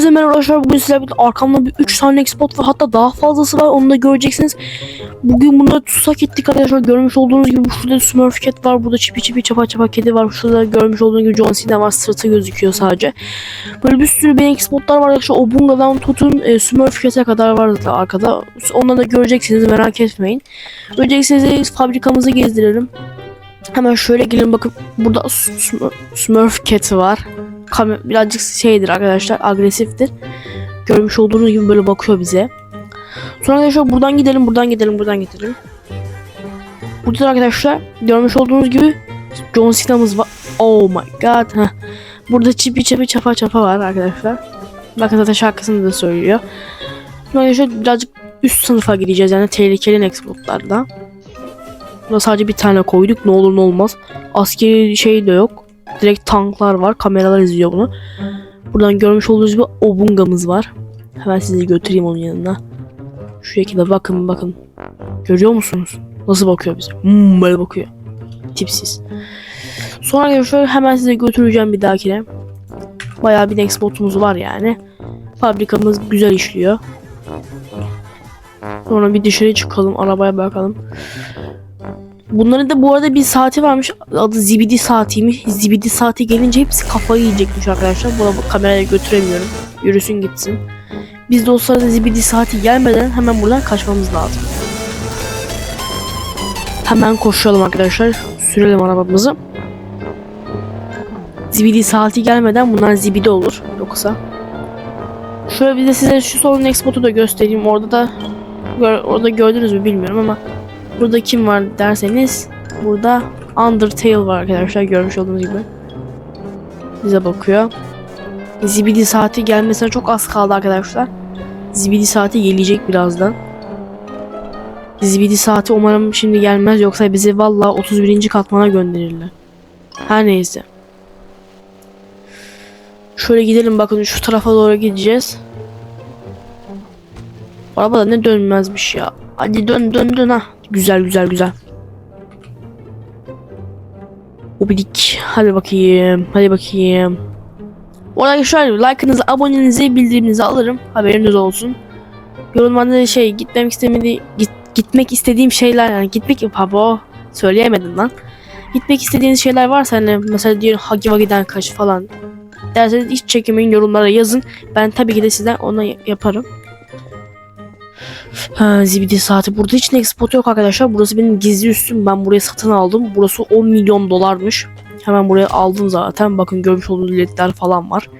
Herkese merhaba arkadaşlar. Bugün sizlerle birlikte arkamda bir 3 tane spot var. Hatta daha fazlası var. Onu da göreceksiniz. Bugün bunları tutsak ettik arkadaşlar. Görmüş olduğunuz gibi şurada Smurf Cat var. Burada çipi çipi çapa çapa kedi var. Şurada görmüş olduğunuz gibi John Cena var. Sırtı gözüküyor sadece. Böyle bir sürü benim spotlar var arkadaşlar. O bungadan tutun e, Smurf Cat'e kadar var zaten arkada. Onları da göreceksiniz. Merak etmeyin. Size fabrikamızı gezdirelim. Hemen şöyle gelin bakın. Burada Smurf, Smurf Cat var birazcık şeydir arkadaşlar agresiftir. Görmüş olduğunuz gibi böyle bakıyor bize. Sonra arkadaşlar buradan gidelim buradan gidelim buradan gidelim. Burada da arkadaşlar görmüş olduğunuz gibi John Cena'mız var. Oh my god. Heh. Burada çipi çipi çapa çapa var arkadaşlar. Bakın zaten şarkısını da söylüyor. Sonra arkadaşlar birazcık üst sınıfa gideceğiz yani tehlikeli exportlarda. Burada sadece bir tane koyduk ne olur ne olmaz. Askeri şey de yok. Direkt tanklar var. Kameralar izliyor bunu. Buradan görmüş olduğunuz gibi obungamız var. Hemen sizi götüreyim onun yanına. Şu şekilde bakın bakın. Görüyor musunuz? Nasıl bakıyor bize? Hmm, böyle bakıyor. Tipsiz. Sonra şöyle hemen size götüreceğim bir dahakine. Bayağı bir next botumuz var yani. Fabrikamız güzel işliyor. Sonra bir dışarı çıkalım. Arabaya bakalım. Bunların da bu arada bir saati varmış. Adı Zibidi saatiymiş. Zibidi saati gelince hepsi kafayı yiyecekmiş arkadaşlar. Buna bu kameraya götüremiyorum. Yürüsün gitsin. Biz de o sırada Zibidi saati gelmeden hemen buradan kaçmamız lazım. Hemen koşalım arkadaşlar. Sürelim arabamızı. Zibidi saati gelmeden bunlar zibidi olur. Yoksa. Şöyle bir de size şu solun expotu da göstereyim. Orada da orada gördünüz mü bilmiyorum ama Burada kim var derseniz burada Undertale var arkadaşlar görmüş olduğunuz gibi. Bize bakıyor. Zibidi saati gelmesine çok az kaldı arkadaşlar. Zibidi saati gelecek birazdan. Zibidi saati umarım şimdi gelmez yoksa bizi valla 31. katmana gönderirler. Her neyse. Şöyle gidelim bakın şu tarafa doğru gideceğiz. Araba da ne dönmezmiş ya. Hadi dön dön dön ha. Güzel güzel güzel. Obidik. Hadi bakayım. Hadi bakayım. Bu arada şöyle like'ınızı, abonenizi, bildiriminizi alırım. Haberiniz olsun. Yorumlarda şey gitmek istemedi git, gitmek istediğim şeyler yani gitmek pabo söyleyemedim lan. Gitmek istediğiniz şeyler varsa hani mesela diyor Hagi Vagi'den kaç falan derseniz hiç çekinmeyin yorumlara yazın. Ben tabii ki de sizden onu yaparım. Ha, zibidi saati. Burada hiç next spot yok arkadaşlar. Burası benim gizli üstüm. Ben burayı satın aldım. Burası 10 milyon dolarmış. Hemen buraya aldım zaten. Bakın görmüş olduğunuz ledler falan var.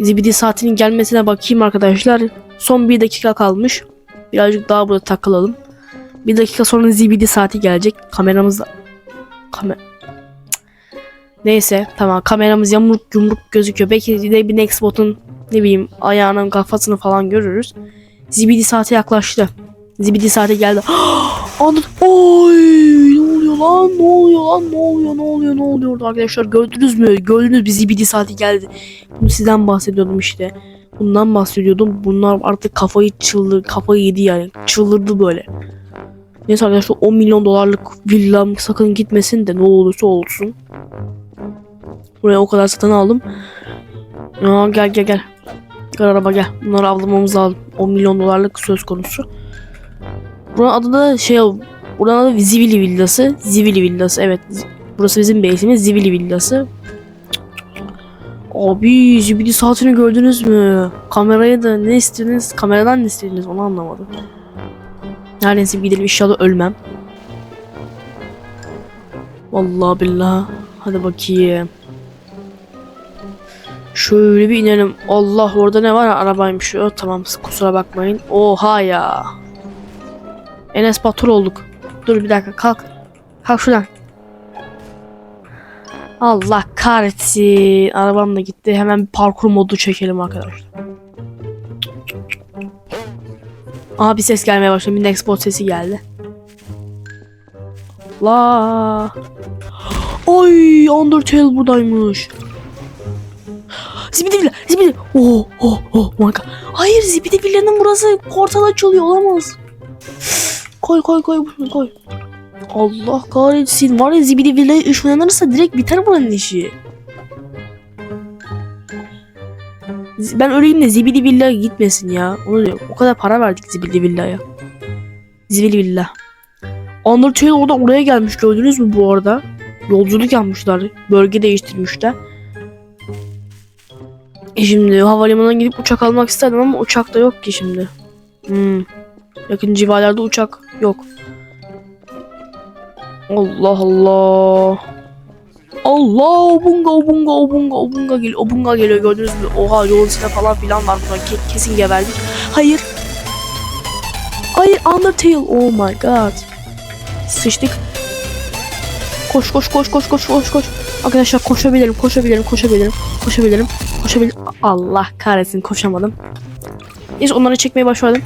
Zibidi saatinin gelmesine bakayım arkadaşlar. Son bir dakika kalmış. Birazcık daha burada takılalım. Bir dakika sonra zibidi saati gelecek. Kameramız da... Kamer... Neyse tamam kameramız yamuk yumruk gözüküyor. Belki de bir next bot'un ne bileyim ayağının kafasını falan görürüz. Zibidi saate yaklaştı. Zibidi saate geldi. Anladım. Oy lan? Ne oluyor lan? Ne oluyor? Ne oluyor? Ne oluyor arkadaşlar? Gördünüz mü? Gördünüz bir zibidi saati geldi. Bunu sizden bahsediyordum işte. Bundan bahsediyordum. Bunlar artık kafayı çıldır, kafayı yedi yani. Çıldırdı böyle. Neyse arkadaşlar 10 milyon dolarlık villam sakın gitmesin de ne olursa olsun. Buraya o kadar satın aldım. Aa, gel gel gel. Gel araba gel. Bunları avlamamız lazım. 10 milyon dolarlık söz konusu. Buranın adı da şey Buranın adı Zivili Villası. Zivili Villası evet. Burası bizim base'imiz Zivili Villası. Abi zibidi saatini gördünüz mü? Kamerayı da ne istediniz? Kameradan ne istediniz onu anlamadım. Bir gidelim inşallah ölmem. Vallahi billahi. Hadi bakayım. Şöyle bir inelim. Allah orada ne var? Arabaymış o. Tamam kusura bakmayın. Oha ya. Enes Batur olduk. Dur bir dakika kalk. Kalk şuradan. Allah kahretsin. Arabam da gitti. Hemen parkur modu çekelim arkadaşlar. Aha bir ses gelmeye başladı. Bir bot sesi geldi. Allah. Ay Undertale buradaymış. Zibidi Villa, Zibidi. Oh, oh, oh my god. Hayır Zibidi Villa'nın burası portal açılıyor olamaz. Koy koy koy bunu koy. Allah kahretsin. Var ya Zibidi Villa'ya ışınlanırsa direkt biter buranın işi. Ben öleyim de Zibidi Villa gitmesin ya. Onu diyor. O kadar para verdik Zibidi Villa'ya. Zibidi Villa. Undertale orada oraya gelmiş gördünüz mü bu arada? Yolculuk yapmışlar. Bölge değiştirmişler. E şimdi havalimanına gidip uçak almak isterdim ama uçak da yok ki şimdi. Hmm. Yakın civarlarda uçak yok. Allah Allah. Allah obunga obunga obunga obunga geliyor. Obunga geliyor gördünüz mü? Oha yolun içinde falan filan var buna. Ke- kesin geberdik. Hayır. Hayır Undertale. Oh my god. Sıçtık. Koş koş koş koş koş koş koş. Arkadaşlar koşabilirim koşabilirim koşabilirim koşabilirim koşabilirim. Allah kahretsin koşamadım. Neyse onları çekmeye başladım.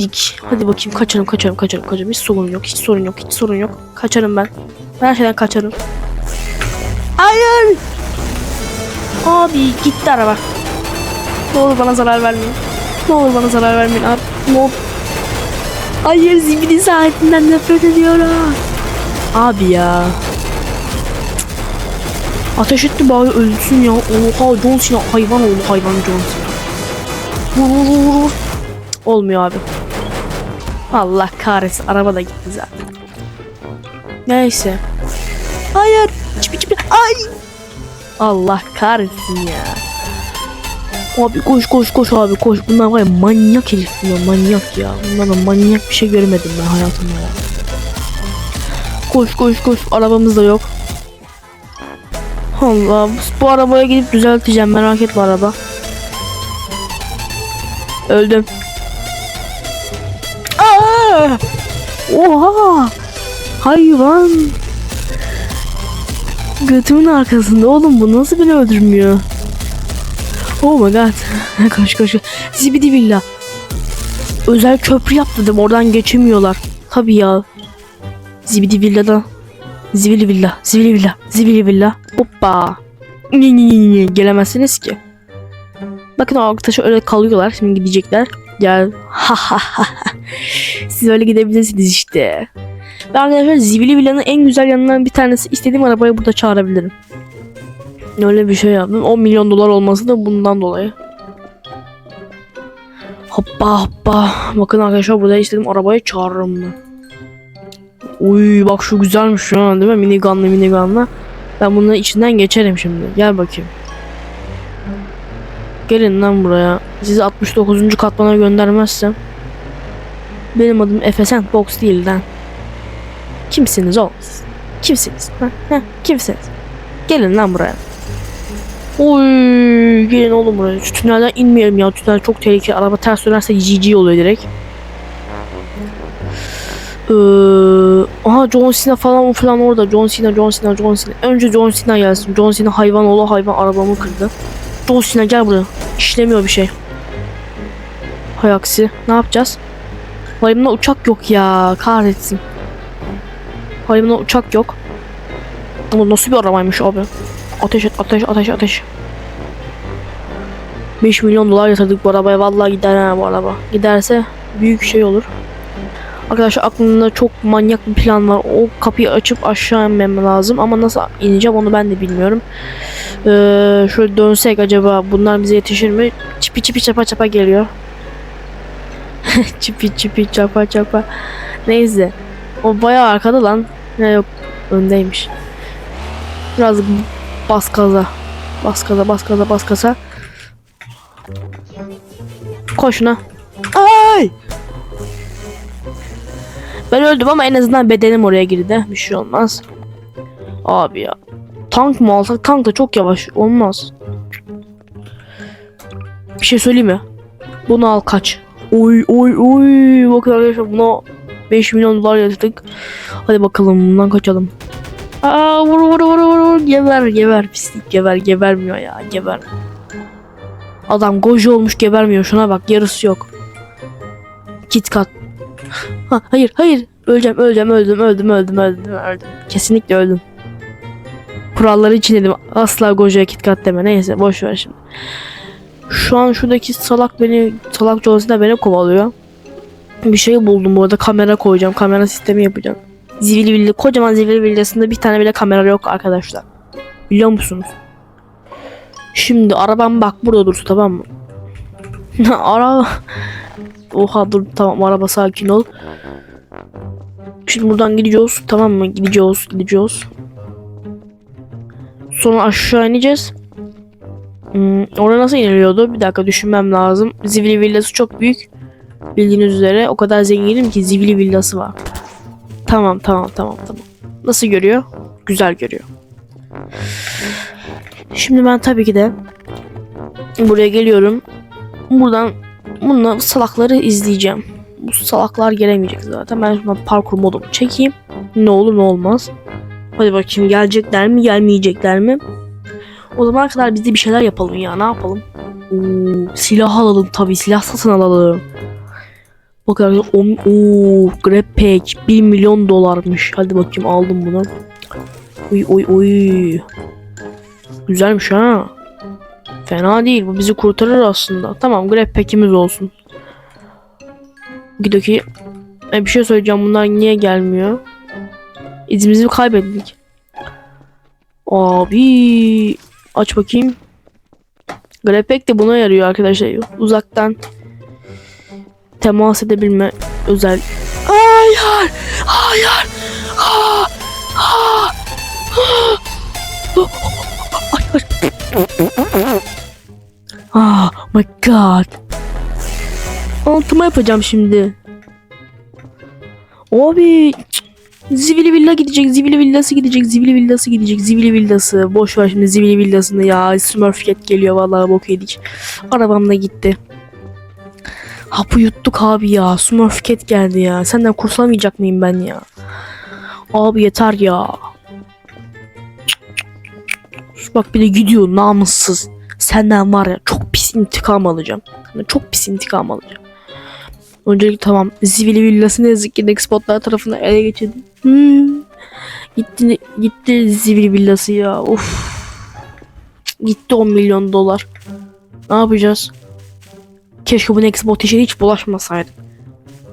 Dik. Hadi bakayım kaçarım kaçarım kaçarım kaçarım. Hiç sorun yok hiç sorun yok hiç sorun yok. Kaçarım ben. Her şeyden kaçarım. Hayır. Abi gitti araba. Ne olur bana zarar vermeyin. Ne olur bana zarar vermeyin abi. Ne olur. Hayır zibidi saatinden nefret ediyorum. Abi ya. Ateş etti bari ölsün ya. Oha John Cena hayvan oldu hayvan John Cena. Vur vur vur. Olmuyor abi. Allah kahretsin araba da gitti zaten. Neyse. Hayır. Çipi çipi. Ay. Allah kahretsin ya. Abi koş koş koş abi koş. Bunlar var ya manyak herif bunlar manyak ya. Bunlardan manyak bir şey görmedim ben hayatımda ya. Koş koş koş arabamız da yok. Allah bu arabaya gidip düzelteceğim merak etme araba. Öldüm. Aa! Oha! Hayvan! Götümün arkasında oğlum bu nasıl beni öldürmüyor? Oh my god. koş koş. Zibidi villa. Özel köprü yaptırdım oradan geçemiyorlar. Tabii ya. Zibidi villada. Zibili villa. Zibili villa. Zibili villa. Hoppa. Ni ni ni ni. Gelemezsiniz ki. Bakın o arkadaşlar öyle kalıyorlar. Şimdi gidecekler. Gel. Ha ha ha. Siz öyle gidebilirsiniz işte. Ben arkadaşlar Zibili Villa'nın en güzel yanından bir tanesi istediğim arabayı burada çağırabilirim. Öyle bir şey yaptım. 10 milyon dolar olması da bundan dolayı. Hoppa hoppa. Bakın arkadaşlar burada istediğim arabayı çağırırım ben. Uy bak şu güzelmiş ya değil mi? Minigun'la minigun'la. Ben bunların içinden geçerim şimdi. Gel bakayım. Gelin lan buraya. Sizi 69. katmana göndermezsem. Benim adım Efe Sandbox değil lan. Kimsiniz siz? Kimsiniz? Ha? Ha? Kimsiniz? Gelin lan buraya. Oy, gelin oğlum buraya. Şu tünelden inmeyelim ya. Tünel çok tehlikeli. Araba ters dönerse GG oluyor direkt. Ee, aha John Cena falan falan orada. John Cena, John Cena, John Cena. Önce John Cena gelsin. John Cena hayvan oğlu hayvan arabamı kırdı. John Cena gel buraya. İşlemiyor bir şey. Hay aksi. Ne yapacağız? Havalimanında uçak yok ya. Kahretsin. Havalimanında uçak yok. Ama nasıl bir arabaymış abi? Ateş et, ateş, ateş, ateş. 5 milyon dolar yatırdık bu arabaya. Vallahi gider ha bu araba. Giderse büyük şey olur. Arkadaşlar aklımda çok manyak bir plan var. O kapıyı açıp aşağı inmem lazım. Ama nasıl ineceğim onu ben de bilmiyorum. Ee, şöyle dönsek acaba bunlar bize yetişir mi? Çipi çipi çapa çapa geliyor. çipi çipi çapa çapa. Neyse. O bayağı arkada lan. Ne yok öndeymiş. Biraz bas gaza. Bas gaza bas. Koşuna. Ay! Ben öldüm ama en azından bedenim oraya girdi. Bir şey olmaz. Abi ya. Tank mı alsak? Tank da çok yavaş. Olmaz. Bir şey söyleyeyim mi? Bunu al kaç. Oy oy oy. Bakın arkadaşlar buna 5 milyon dolar yatırdık. Hadi bakalım bundan kaçalım. Aa vur vur vur vur vur. Geber geber pislik geber gebermiyor ya geber. Adam goji olmuş gebermiyor şuna bak yarısı yok. Kit kat. Ha, hayır hayır öleceğim öleceğim öldüm öldüm öldüm öldüm öldüm. Kesinlikle öldüm. Kuralları için dedim asla gojiye kit kat deme neyse boş ver şimdi. Şu an şuradaki salak beni salak Johnson da beni kovalıyor. Bir şey buldum bu arada kamera koyacağım kamera sistemi yapacağım. Zivili villi kocaman zivili villasında bir tane bile kamera yok arkadaşlar. Biliyor musunuz? Şimdi arabam bak burada dursun tamam mı? Araba. Oha dur tamam araba sakin ol. Şimdi buradan gidiyoruz tamam mı? Gidiyoruz gidiyoruz. Sonra aşağı ineceğiz. Hmm, oraya nasıl iniliyordu? Bir dakika düşünmem lazım. Zivili villası çok büyük. Bildiğiniz üzere o kadar zenginim ki Zivili villası var. Tamam tamam tamam tamam. Nasıl görüyor? Güzel görüyor. Şimdi ben tabii ki de buraya geliyorum. Buradan bununla salakları izleyeceğim. Bu salaklar gelemeyecek zaten. Ben şuradan parkur modumu çekeyim. Ne olur ne olmaz. Hadi bakayım gelecekler mi gelmeyecekler mi? O zamana kadar biz de bir şeyler yapalım ya ne yapalım? Oo, silah alalım tabii silah satın alalım. Bak arkadaşlar ooo grab pack 1 milyon dolarmış. Hadi bakayım aldım bunu. Uy uy uy. Güzelmiş ha. Fena değil. Bu bizi kurtarır aslında. Tamam grab pack'imiz olsun. Gidoki e, bir şey söyleyeceğim. Bunlar niye gelmiyor? İzimizi kaybettik. Abi aç bakayım. Grab pack de buna yarıyor arkadaşlar. Uzaktan temas edebilme özel. Hayır! Hayır! Ha! Ha! Ha! Ay, ay. Ah my god. Altıma yapacağım şimdi. Abi cık. Zivili villa gidecek, zivili villası gidecek, zivili villası gidecek, zivili villası. Boş ver şimdi zivili villasını ya. Smurf Cat geliyor vallahi bok yedik. Arabam da gitti. Hapı yuttuk abi ya. Smurf Cat geldi ya. Senden kurtulamayacak mıyım ben ya? Abi yeter ya. Bak bir de gidiyor namussuz. Senden var ya çok pis intikam alacağım. Çok pis intikam alacağım. Öncelikle tamam. Zivili villasını ne yazık ki Nexpotlar tarafından ele geçirdim. Hmm. Gitti, gitti Zivili villası ya. Of. Gitti 10 milyon dolar. Ne yapacağız? Keşke bu Nextbot işe hiç bulaşmasaydım.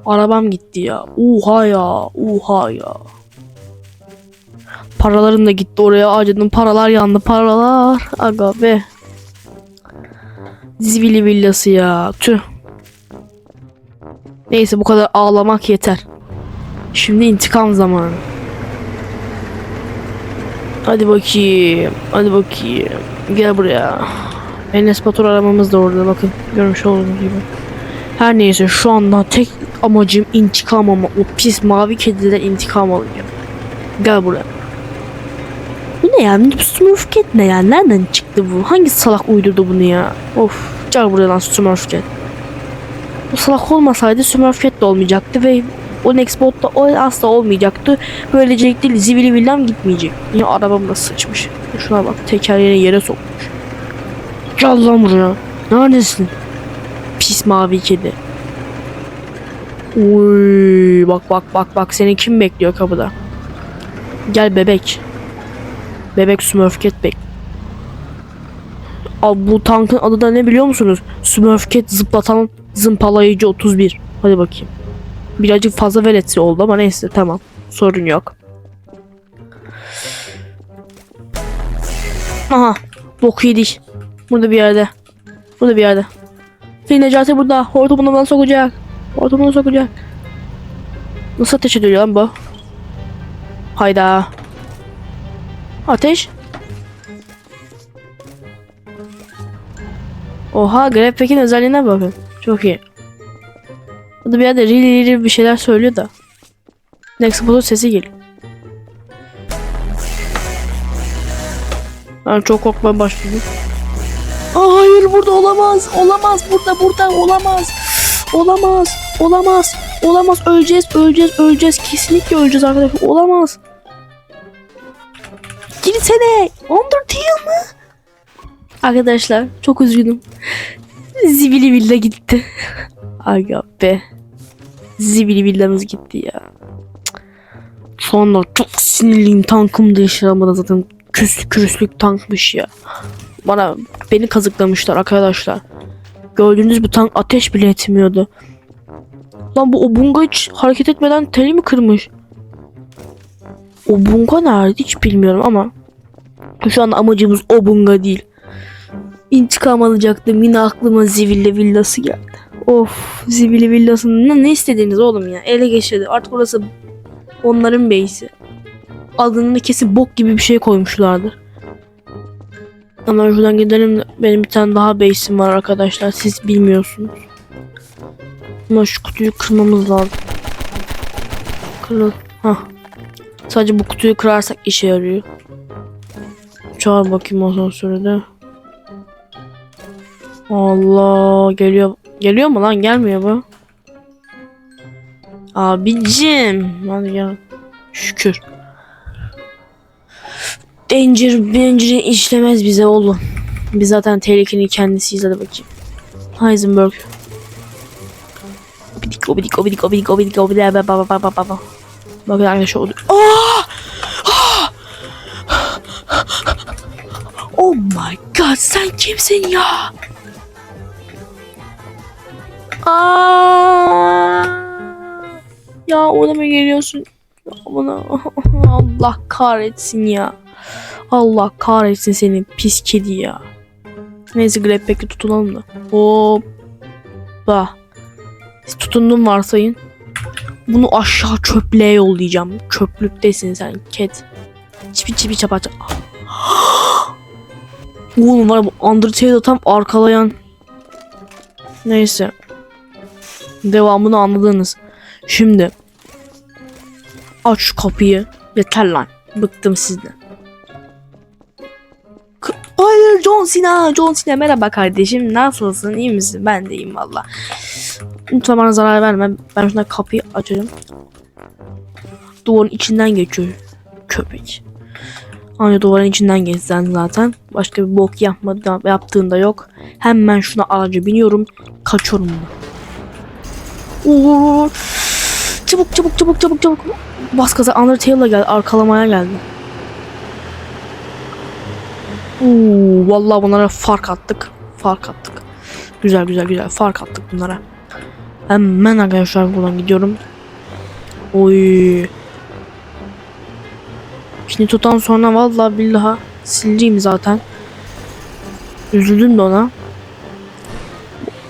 Arabam gitti ya. Uha ya. Uha ya. Paralarım da gitti oraya. Acıdım paralar yandı paralar. Aga be. Zivili villası ya. Tüh. Neyse bu kadar ağlamak yeter. Şimdi intikam zamanı. Hadi bakayım. Hadi bakayım. Gel buraya. Enes Batur aramamız da orada bakın. Görmüş olduğunuz gibi. Her neyse şu anda tek amacım intikam ama o pis mavi kediden intikam alacağım. Gel buraya. Bu ne ya? Smurf Cat ne ya? Nereden çıktı bu? Hangi salak uydurdu bunu ya? Of. Gel buraya lan Smurf. Bu salak olmasaydı Smurf de olmayacaktı ve o Nextbot da o asla olmayacaktı. Böylelikle Zivili Villam gitmeyecek. Ya arabam da sıçmış. Şuna bak tekerleğini yere sokmuş. Gel lan buraya. Neredesin? Pis mavi kedi. Uy, bak bak bak bak seni kim bekliyor kapıda? Gel bebek. Bebek Smurf Cat bek. Abi bu tankın adı da ne biliyor musunuz? Smurf Cat zıplatan zımpalayıcı 31. Hadi bakayım. Birazcık fazla veletli oldu ama neyse tamam. Sorun yok. Aha. Bok yedik. Burada bir yerde. Burada bir yerde. Fil Necati burada. Hortumunu bana sokacak. Hortumunu sokacak. Nasıl ateş ediyor lan bu? Hayda. Ateş. Oha Grabpack'in özelliğine bakın. Çok iyi. Burada bir yerde rili rili bir şeyler söylüyor da. Nextbot'un sesi geliyor. Ben çok korkmaya başladım. Aa, hayır burada olamaz. Olamaz burada burada olamaz. Olamaz. Olamaz. Olamaz. Öleceğiz. Öleceğiz. Öleceğiz. Kesinlikle öleceğiz arkadaşlar. Olamaz. Girsene. Undertale mı? Arkadaşlar çok üzgünüm. Zibili villa gitti. Aga be. Zibili villamız gitti ya. Şu anda çok sinirliyim. Tankım değiştiremedi zaten. Küs, kürüslük tankmış ya. Bana beni kazıklamışlar arkadaşlar. Gördüğünüz bu tank ateş bile etmiyordu. Lan bu Obunga hiç hareket etmeden teli mi kırmış? Obunga nerede hiç bilmiyorum ama şu an amacımız Obunga değil. İntikam alacaktım. Yine aklıma Ziville villası geldi. Of Ziville villasının ne, ne istediğiniz oğlum ya. Ele geçirdi. Artık orası onların base'i. Adını kesin bok gibi bir şey koymuşlardır. Ama şuradan gidelim. de Benim bir tane daha base'im var arkadaşlar. Siz bilmiyorsunuz. Ama şu kutuyu kırmamız lazım. Kırıl. Hah. Sadece bu kutuyu kırarsak işe yarıyor. Çağır bakayım asansörde. Allah geliyor. Geliyor mu lan? Gelmiyor bu. Abicim. Hadi gel. Şükür. Danger, danger işlemez bize oğlum. Biz zaten tehlikenin kendisiyiz hadi bakayım. Heisenberg. Obidik obidik obidik obidik obidik obidik ba ba ba ba. Bakın arkadaşlar oldu. Aa! Oh my god sen kimsin ya? Aa! Ya ona mı geliyorsun? Bana Allah kahretsin ya. Allah kahretsin seni pis kedi ya. Neyse Grabpack'i tutulalım da. Hoppa. Tutundum varsayın. Bunu aşağı çöplüğe yollayacağım. Çöplüktesin sen ket. Çipi çipi çapa çapa. Oğlum var ya bu Undertale'da tam arkalayan. Neyse. Devamını anladınız. Şimdi. Aç şu kapıyı. Yeter lan. Bıktım sizden. Hayır John Cena. John Cena merhaba kardeşim. Nasılsın? İyi misin? Ben de iyiyim valla. Lütfen bana zarar verme. Ben şuna kapıyı açarım. Duvarın içinden geçiyor. Köpek. Anca duvarın içinden geçsen zaten. Başka bir bok yapmadı, yaptığında yok. Hemen şuna araca biniyorum. Kaçıyorum. Oo. Çabuk çabuk çabuk çabuk çabuk. Bas gaza Undertale'la geldi. Arkalamaya geldi. Oo, vallahi bunlara fark attık. Fark attık. Güzel güzel güzel fark attık bunlara. Hemen arkadaşlar buradan gidiyorum. Oy. Şimdi tutan sonra vallahi billahi sileceğim zaten. Üzüldüm de ona.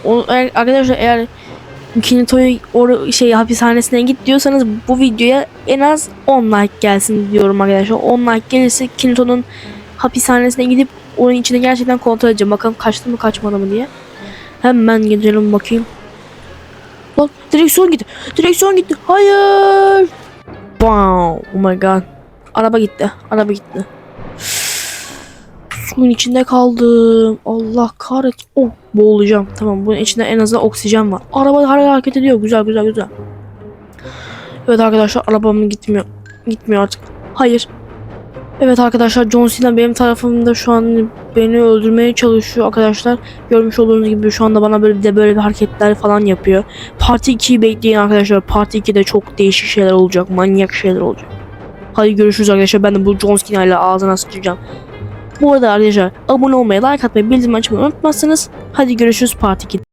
O, eğer- arkadaşlar eğer Kinito'yu or şey hapishanesine git diyorsanız bu videoya en az 10 like gelsin diyorum arkadaşlar. 10 like gelirse Kinito'nun hapishanesine gidip onun içinde gerçekten kontrol edeceğim. Bakalım kaçtı mı kaçmadı mı diye. Hemen gidelim bakayım. Lan direksiyon gitti. Direksiyon gitti. Hayır. Wow. Oh my god. Araba gitti. Araba gitti. Suyun içinde kaldım. Allah kahret. Oh boğulacağım. Tamam bunun içinde en azından oksijen var. Araba hareket ediyor. Güzel güzel güzel. Evet arkadaşlar arabamın gitmiyor. Gitmiyor artık. Hayır. Evet arkadaşlar John Cena benim tarafımda şu an beni öldürmeye çalışıyor arkadaşlar. Görmüş olduğunuz gibi şu anda bana böyle de böyle bir hareketler falan yapıyor. Parti 2'yi bekleyin arkadaşlar. Parti 2'de çok değişik şeyler olacak. Manyak şeyler olacak. Hadi görüşürüz arkadaşlar. Ben de bu John Cena ile ağzına sıçacağım. Bu arada arkadaşlar abone olmayı, like atmayı, bildirim açmayı unutmazsınız. Hadi görüşürüz Parti 2'de.